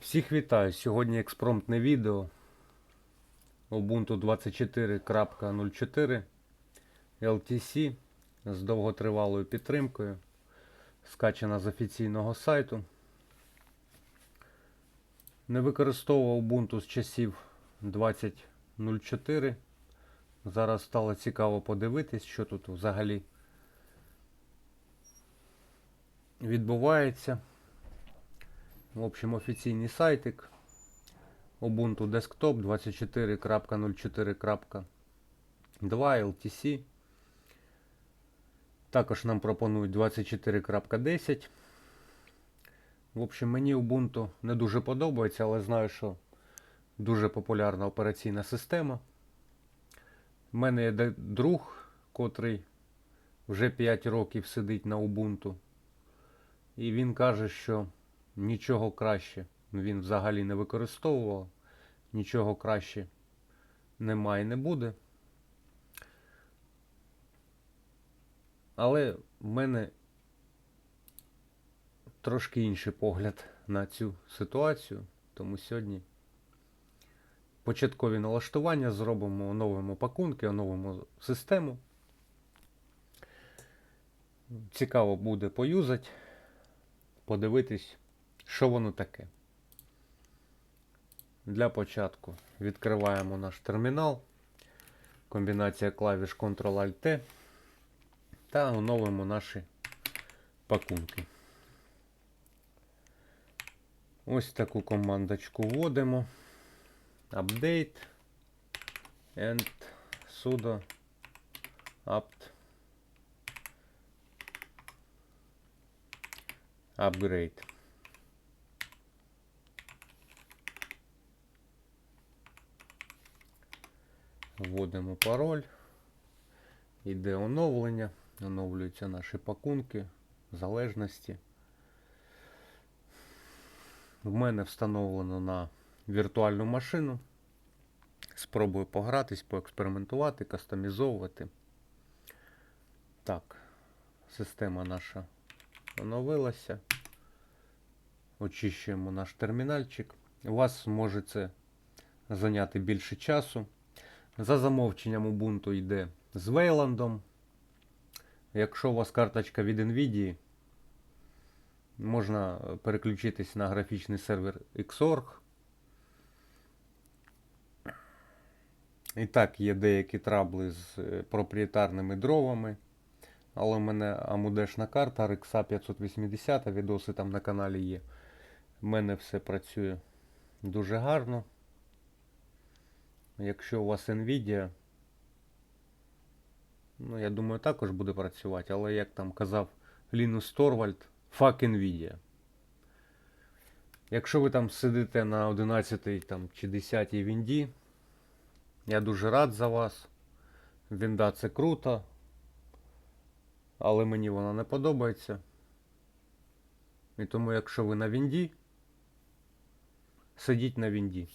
Всіх вітаю! Сьогодні експромтне відео Ubuntu 24.04 LTC з довготривалою підтримкою. Скачана з офіційного сайту. Не використовував Ubuntu з часів 20.04. Зараз стало цікаво подивитись, що тут взагалі відбувається. В общем, офіційний сайтик Ubuntu Desktop 24.04.2 LTC. Також нам пропонують 24.10. В общем, мені Ubuntu не дуже подобається, але знаю, що дуже популярна операційна система. У мене є друг, котрий вже 5 років сидить на Ubuntu. І він каже, що нічого краще він взагалі не використовував, нічого краще немає і не буде. Але в мене трошки інший погляд на цю ситуацію, тому сьогодні початкові налаштування зробимо, оновимо пакунки, оновимо систему. Цікаво буде поюзати, подивитись, що воно таке. Для початку відкриваємо наш термінал. Комбінація клавіш Ctrl-Alt-T та оновимо наші пакунки. Ось таку командочку вводимо. Update and sudo apt upgrade. Вводимо пароль. Йде оновлення. Оновлюються наші пакунки, залежності. В мене встановлено на віртуальну машину. Спробую погратись, поекспериментувати, кастомізовувати. Так, система наша оновилася. Очищуємо наш термінальчик. У вас може це зайняти більше часу. За замовченням Ubuntu йде з Wayland. Якщо у вас карточка від NVIDIA, можна переключитись на графічний сервер Xorg. І так, є деякі трабли з е, проприєтарними дровами. Але в мене амудешна карта RX 580, відоси там на каналі є. У мене все працює дуже гарно. Якщо у вас Nvidia, ну я думаю, також буде працювати, але як там казав Лінус Торвальд, fuck Nvidia. Якщо ви там сидите на 11 там, чи 10 вінді, я дуже рад за вас. Вінда це круто, але мені вона не подобається. І тому, якщо ви на вінді, сидіть на вінді.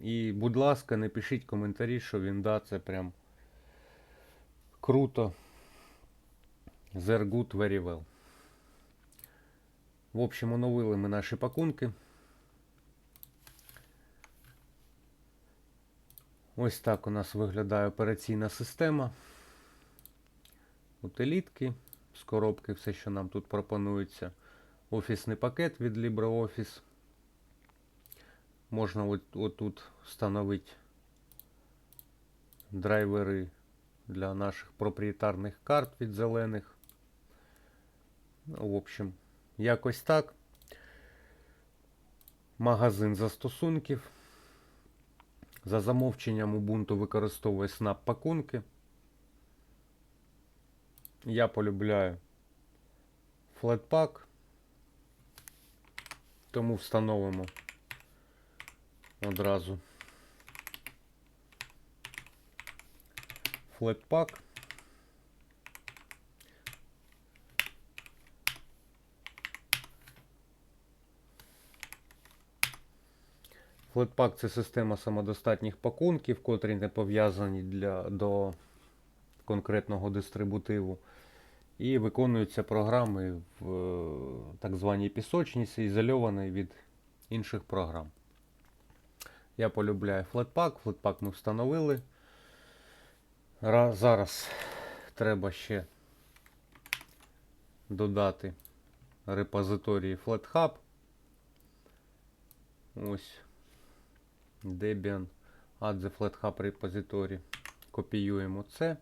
І, будь ласка, не пишіть коментарі, що Вінда це прям круто. They're good, very well. В общем, оновили ми наші пакунки. Ось так у нас виглядає операційна система. Утилітки, з коробки, все, що нам тут пропонується. Офісний пакет від LibreOffice. Можна от, отут встановити драйвери для наших проприєтарних карт від зелених. Ну, в общем, якось так. Магазин застосунків. За замовченням Ubuntu використовує Snap пакунки. Я полюбляю Flatpak. Тому встановимо одразу Flatpak. Flatpak це система самодостатніх пакунків, котрі не пов'язані для, до конкретного дистрибутиву. І виконуються програми в е, так званій пісочниці, ізольованій від інших програм. Я полюбляю Flatpak. Flatpak ми встановили. Ра- Зараз треба ще додати репозиторії FlatHub. Ось Debian Add the FlatHub репозиторій. Копіюємо це.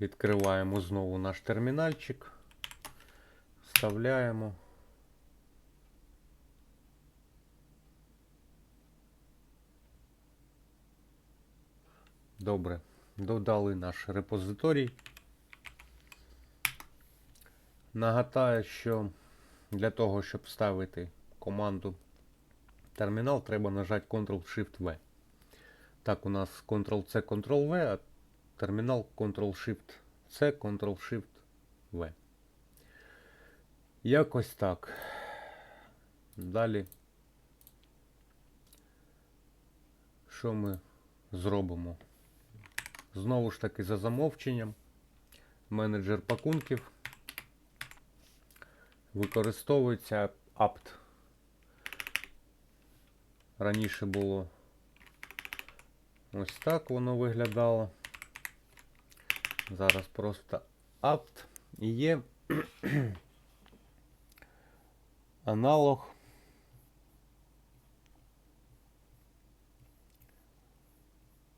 Відкриваємо знову наш термінальчик. Вставляємо. Добре. Додали наш репозиторій. Нагадаю, що для того, щоб вставити команду термінал, треба нажати Ctrl-Shift-V. Так, у нас Ctrl-C, Ctrl-V, а термінал Ctrl-Shift-C, Ctrl-Shift-V. Якось так. Далі. Що ми зробимо? Знову ж таки, за замовченням, менеджер пакунків використовується apt. Раніше було ось так воно виглядало. Зараз просто apt і є аналог.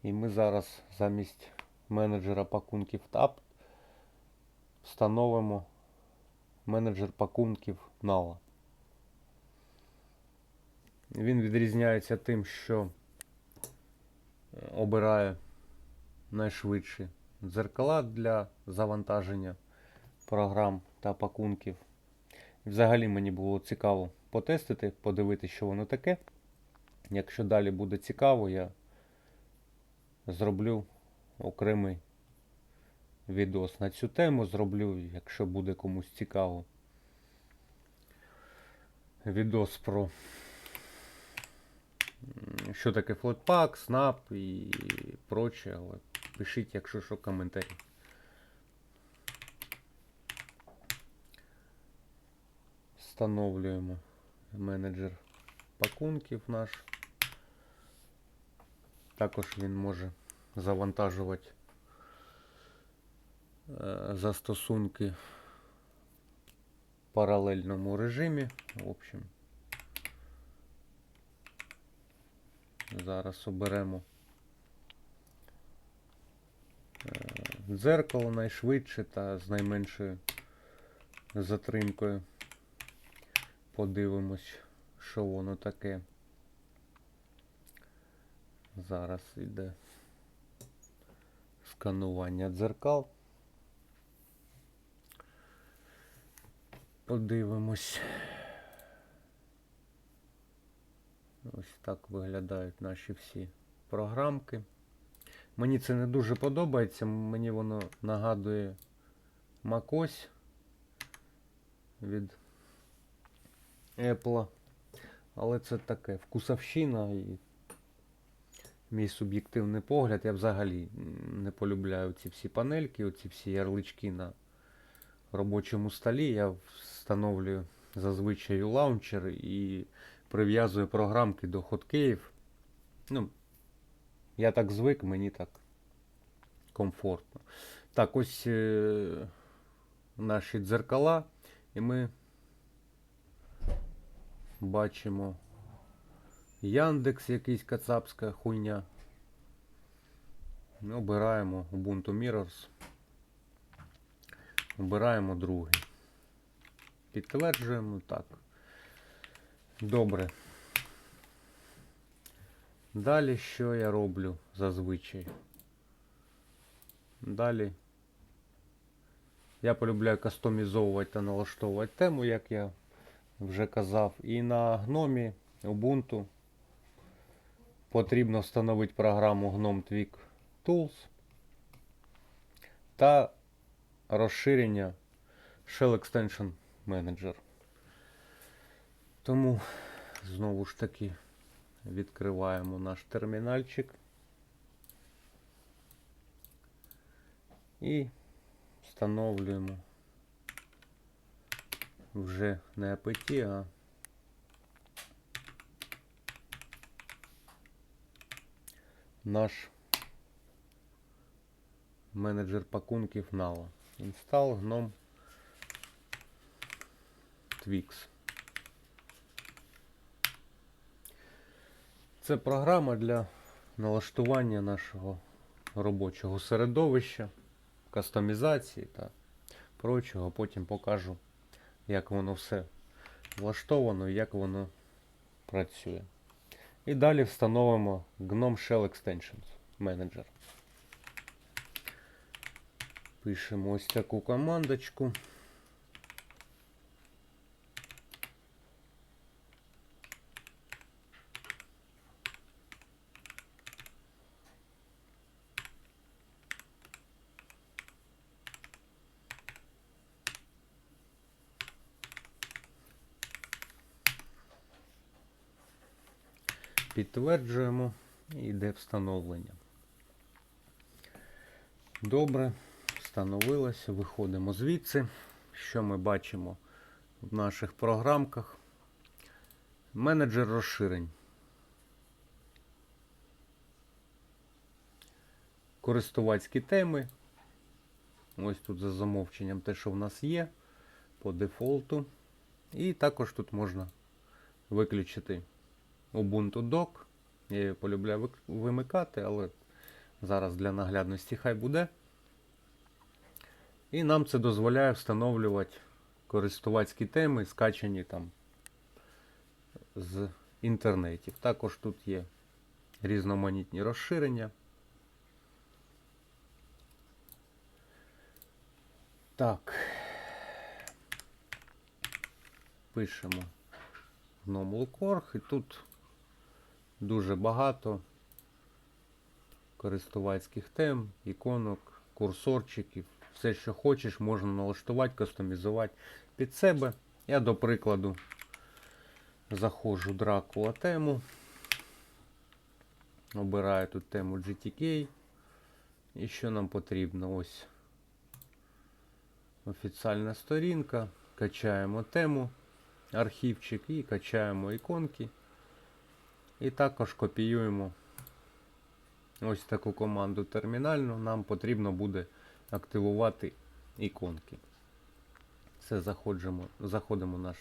І ми зараз замість менеджера пакунків TAP встановимо менеджер пакунків NALA. Він відрізняється тим, що е, обирає найшвидші дзеркала для завантаження програм та пакунків. Взагалі мені було цікаво потестити, подивитися, що воно таке. Якщо далі буде цікаво, я зроблю окремий відос на цю тему. Зроблю, якщо буде комусь цікаво. Відос про що таке Flatpak, Snap і проче, пишіть, якщо що, коментарі. Встановлюємо менеджер пакунків наш. Також він може завантажувати е, застосунки в паралельному режимі. В общем, зараз оберемо е, дзеркало найшвидше та з найменшою затримкою. Подивимось, що воно таке. Зараз іде сканування дзеркал. Подивимось. Ось так виглядають наші всі програмки. Мені це не дуже подобається, мені воно нагадує macOS від Apple. Але це таке вкусовщина і мій суб'єктивний погляд. Я взагалі не полюбляю ці всі панельки, оці всі ярлички на робочому столі. Я встановлюю зазвичай лаунчер і прив'язую програмки до хоткеїв. Ну, я так звик, мені так комфортно. Так, ось е, наші дзеркала, і ми бачимо Яндекс, якийсь кацапська хуйня. Обираємо Ubuntu Mirrors. Обираємо другий. Підтверджуємо так. Добре. Далі що я роблю зазвичай? Далі я полюбляю кастомізовувати та налаштовувати тему, як я вже казав. І на гномі Ubuntu потрібно встановити програму GNOME Tweak Tools та розширення Shell Extension Manager. Тому знову ж таки відкриваємо наш термінальчик і встановлюємо вже не APT, а наш менеджер пакунків Nala. Install GNOME Twix. Це програма для налаштування нашого робочого середовища, кастомізації та прочого. Потім покажу, як воно все влаштовано і як воно працює. І далі встановимо GNOME Shell Extensions Manager. Пишемо ось таку командочку. Підтверджуємо і йде встановлення. Добре, встановилося, виходимо звідси. Що ми бачимо в наших програмках? Менеджер розширень. Користувацькі теми. Ось тут за замовченням те, що в нас є по дефолту. І також тут можна виключити Ubuntu Dock. Я її полюбляю вимикати, але зараз для наглядності хай буде. І нам це дозволяє встановлювати користувацькі теми, скачані там з інтернетів. Також тут є різноманітні розширення. Так. Пишемо GNOME і тут дуже багато користувацьких тем, іконок, курсорчиків. Все, що хочеш, можна налаштувати, кастомізувати під себе. Я, до прикладу, заходжу Дракула тему. Обираю тут тему GTK. І що нам потрібно? Ось офіціальна сторінка. Качаємо тему, архівчик і качаємо іконки. І також копіюємо ось таку команду термінальну. Нам потрібно буде активувати іконки. Це заходимо, заходимо в наш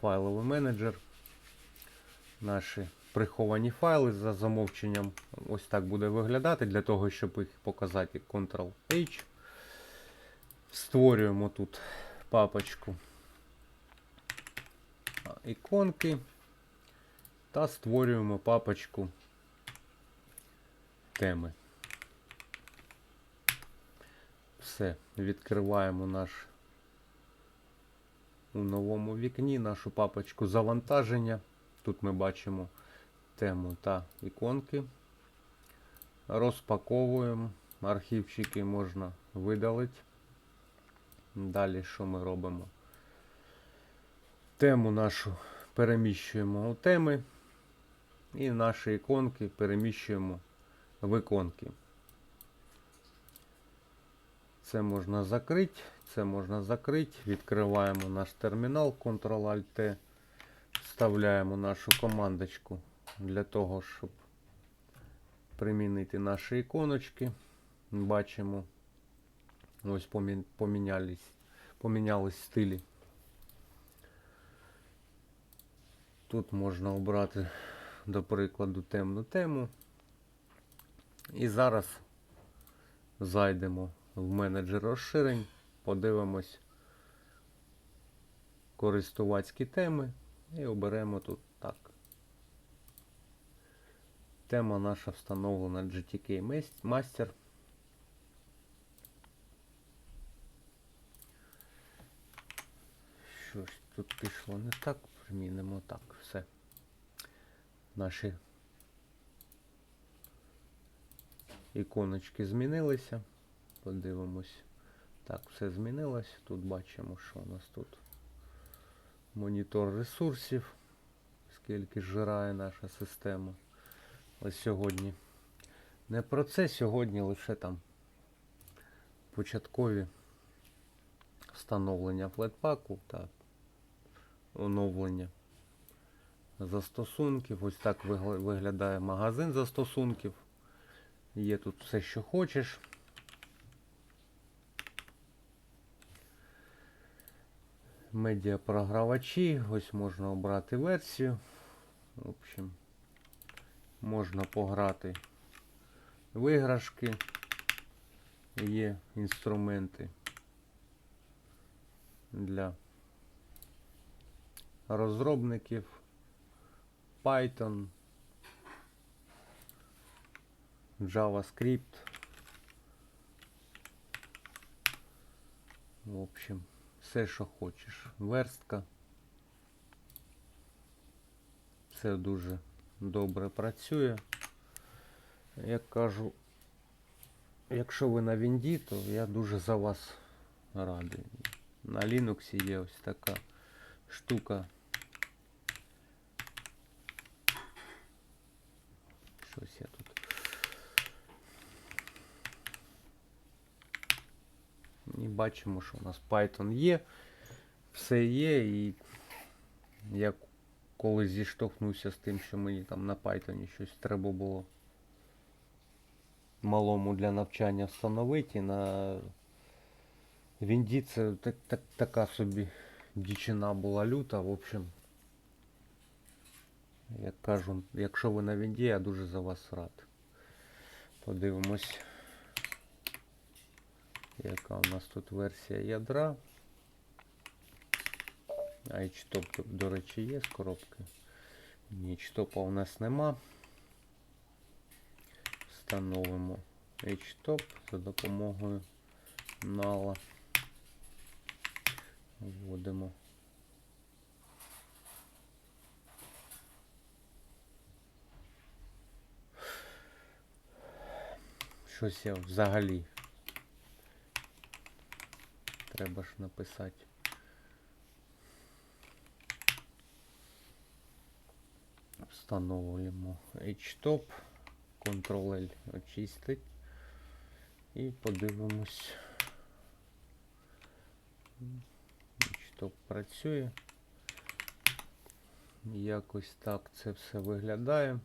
файловий менеджер. Наші приховані файли за замовченням. Ось так буде виглядати. Для того, щоб їх показати Ctrl-H. Створюємо тут папочку іконки та створюємо папочку теми. Все, відкриваємо наш у новому вікні нашу папочку завантаження. Тут ми бачимо тему та іконки. Розпаковуємо. Архівчики можна видалити. Далі що ми робимо? Тему нашу переміщуємо у теми. І наші іконки переміщуємо в іконки. Це можна закрити, це можна закрити. Відкриваємо наш термінал Ctrl-Alt-T. Вставляємо нашу командочку для того, щоб примінити наші іконочки. Бачимо, ось помі- помінялись, помінялись стилі. Тут можна обрати, до прикладу, темну тему. І зараз зайдемо в менеджер розширень, подивимось користувацькі теми і оберемо тут так. Тема наша встановлена GTK Master. Що ж тут пішло не так, примінимо так, все. Наші іконочки змінилися. Подивимось. Так, все змінилось. Тут бачимо, що у нас тут монітор ресурсів, скільки жирає наша система. Ось сьогодні. Не про це сьогодні лише там початкові встановлення флетпаку та оновлення застосунків. Ось так виглядає магазин застосунків. Є тут все, що хочеш. Медіапрогравачі. Ось можна обрати версію. В общем, можна пограти в іграшки. Є інструменти для розробників Python, JavaScript. В общем, все, що хочеш. Верстка. Все дуже добре працює. Як кажу, якщо ви на Вінді, то я дуже за вас радий. На Linux є ось така штука. Щось я тут. І бачимо, що у нас Python є. Все є, і я коли зіштовхнувся з тим, що мені там на Python щось треба було малому для навчання встановити, на Вінді це так, так, така собі дічина була люта, в общем. Як кажу, якщо ви на Вінді, я дуже за вас рад. Подивимось, яка у нас тут версія ядра. HTOP, тут, до речі, є з коробки. Ні, HTOP у нас нема. Встановимо HTOP за допомогою нала. Вводимо. Щось я взагалі. Треба ж написати. Встановлюємо HTOP, Ctrl-L очистить і подивимось. HTOP працює. Якось так це все виглядає.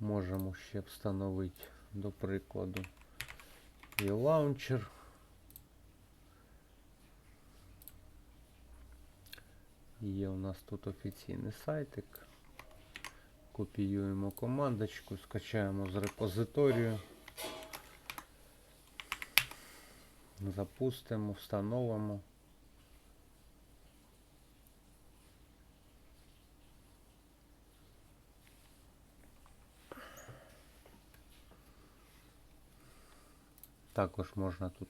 Можемо ще встановити, до прикладу, і лаунчер. Є у нас тут офіційний сайтик. Копіюємо командочку, скачаємо з репозиторію. Запустимо, встановимо. Також можна тут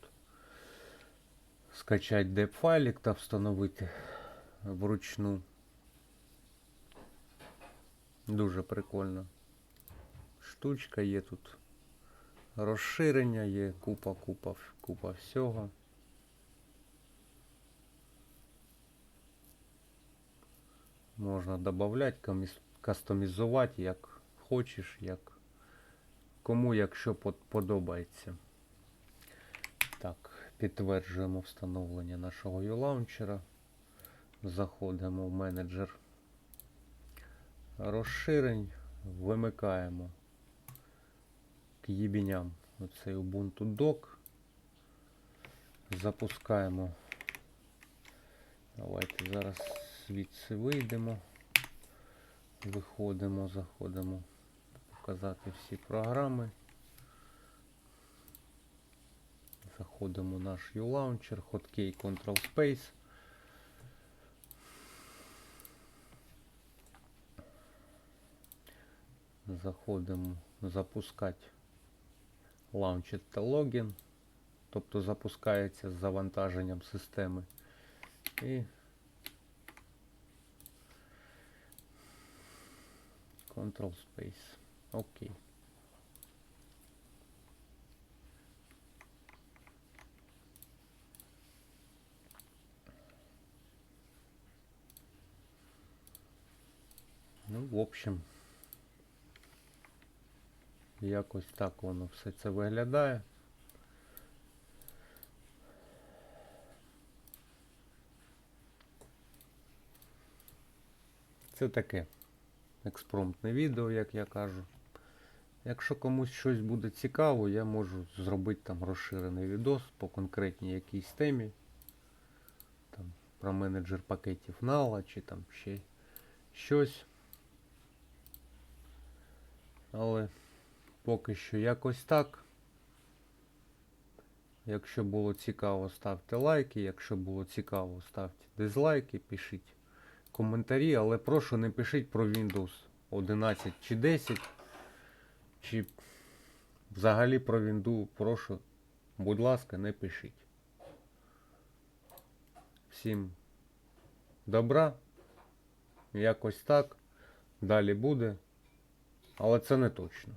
скачати деп-файлик та встановити вручну. Дуже прикольно. Штучка є тут. Розширення є, купа, купа, купа всього. Можна додати, кастомізувати як хочеш, як кому якщо подобається. Так, підтверджуємо встановлення нашого U-лаунчера. Заходимо в менеджер розширень, вимикаємо к їбіням оцей Ubuntu Dock. Запускаємо. Давайте зараз звідси вийдемо. Виходимо, заходимо. Показати всі програми. Заходимо в наш U-Launcher, Hotkey Control Space. Заходимо запускати Launcher та логін. Тобто запускається з завантаженням системи. І Control Space. Окей. Ну, в общем, Якось так воно все це виглядає. Це таке експромтне відео, як я кажу. Якщо комусь щось буде цікаво, я можу зробити там розширений відос по конкретній якійсь темі. Там, Про менеджер пакетів нала чи там ще щось. Але поки що якось так. Якщо було цікаво, ставте лайки. Якщо було цікаво, ставте дизлайки, пишіть коментарі, але прошу не пишіть про Windows 11 чи 10. Чи взагалі про Windows прошу, будь ласка, не пишіть. Всім добра. Якось так. Далі буде. Але це не точно.